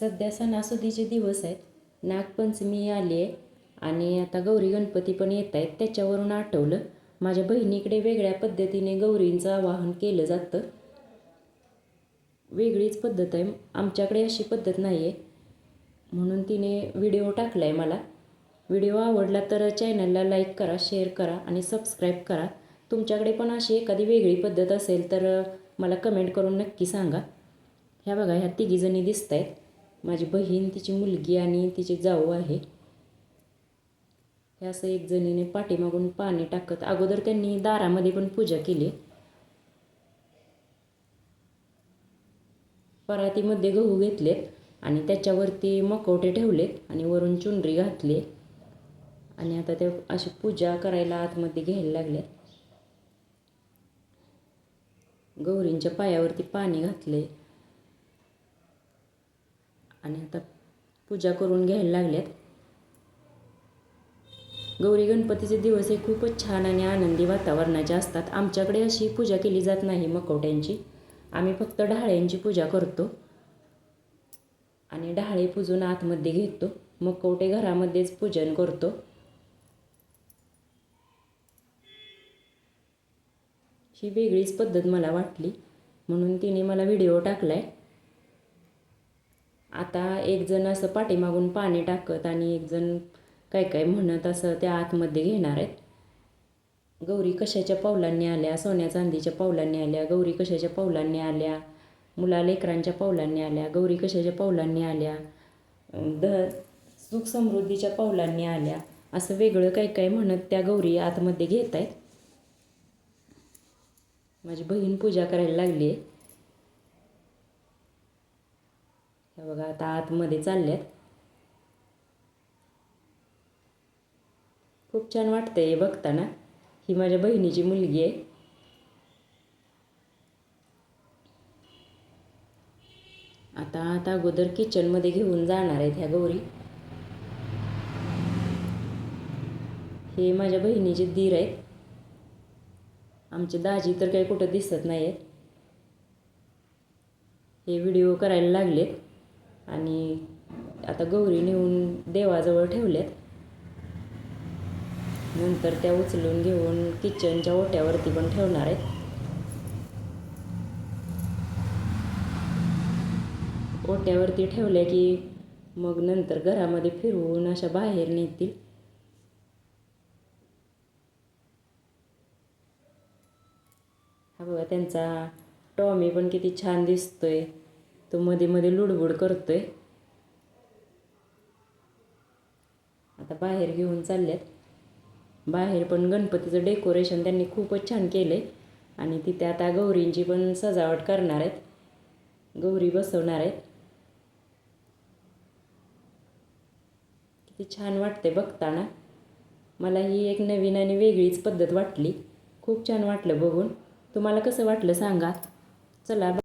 सध्या सणासुदीचे दिवस आहेत. नागपंचमी आली आहे आणि आता गौरी गणपती पण येत आहेत. त्याच्यावरून आठवलं माझ्या बहिणीकडे वेगळ्या पद्धतीने गौरींचं आवाहन केलं जातं. वेगळीच पद्धत आहे. आमच्याकडे अशी पद्धत नाही आहे म्हणून तिने व्हिडिओ टाकला आहे मला. व्हिडिओ आवडला तर चॅनलला लाईक करा शेअर करा आणि सबस्क्राईब करा. तुमच्याकडे पण अशी एखादी वेगळी पद्धत असेल तर मला कमेंट करून नक्की सांगा. ह्या बघा ह्या तिघीजणी दिसत आहेत माझी बहीण तिची मुलगी आणि तिची जाऊ आहे. हे असं एक जणीने पाठीमागून पाणी टाकत अगोदर त्यांनी दारामध्ये पण पूजा केली. परातीमध्ये गहू घेतलेत आणि त्याच्यावरती मकवटे ठेवलेत आणि वरून चुनरी घातली. आणि आता त्या अशी पूजा करायला आतमध्ये घ्यायला लागल्यात. गौरींच्या पायावरती पाणी घातले आणि आता पूजा करून घ्यायला लागल्यात. गौरी गणपतीचे दिवस हे खूपच छान आणि आनंदी वातावरणाचे असतात. आमच्याकडे अशी पूजा केली जात नाही मकवट्यांची आम्ही फक्त ढाळ्यांची पूजा करतो आणि ढाळे पूजून आतमध्ये घेतो. मकवटे घरामध्येच पूजन करतो. ही वेगळीच पद्धत मला वाटली. म्हणून तिने मला व्हिडिओ टाकलाय. आता एक जण असं पाठीमागून पाणी टाकत आणि एक जण काय काय म्हणत असं त्या आतमध्ये घेणार आहेत. गौरी कशाच्या पावलांनी आल्या? सोन्या चांदीच्या पावलांनी आल्या? गौरी कशाच्या पावलांनी आल्या? मुला लेकरांच्या पावलांनी आल्या? गौरी कशाच्या पावलांनी आल्या? द सुख समृद्धीच्या पावलांनी आल्या? असं वेगळं काय काय म्हणत त्या गौरी आतमध्ये घेत आहेत. माझी बहीण पूजा करायला लागली आहे हे बघा आता आतमध्ये चालल्यात खूप छान वाटतं हे बघताना. ही माझ्या बहिणीची मुलगी आहे. आता आता अगोदर किचनमध्ये घेऊन जाणार आहेत ह्या गौरी. हे माझ्या बहिणीचे दीर आहेत. आमचे दाजी तर काही कुठं दिसत नाही आहेत हे व्हिडिओ करायला लागलेत. आणि आता गौरी नेऊन देवाजवळ ठेवल्यात नंतर त्या उचलून घेऊन किचनच्या ओट्यावरती पण ठेवणार आहेत. ओट्यावरती ठेवल्या की मग नंतर घरामध्ये फिरवून अशा बाहेर नेतील. हा बघा त्यांचा टॉमी पण किती छान दिसतोय. तो मध्ये मध्ये लुडबुड करतोय. आता बाहेर घेऊन चालल्यात. बाहेर पण गणपतीचं डेकोरेशन त्यांनी खूपच छान केलं आणि तिथे आता गौरींची पण सजावट करणार आहेत. गौरी बसवणार आहेत. किती छान वाटते बघताना. मला ही एक नवीन आणि वेगळीच पद्धत वाटली. खूप छान वाटलं बघून. तुम्हाला कसं वाटलं सांगा. चला.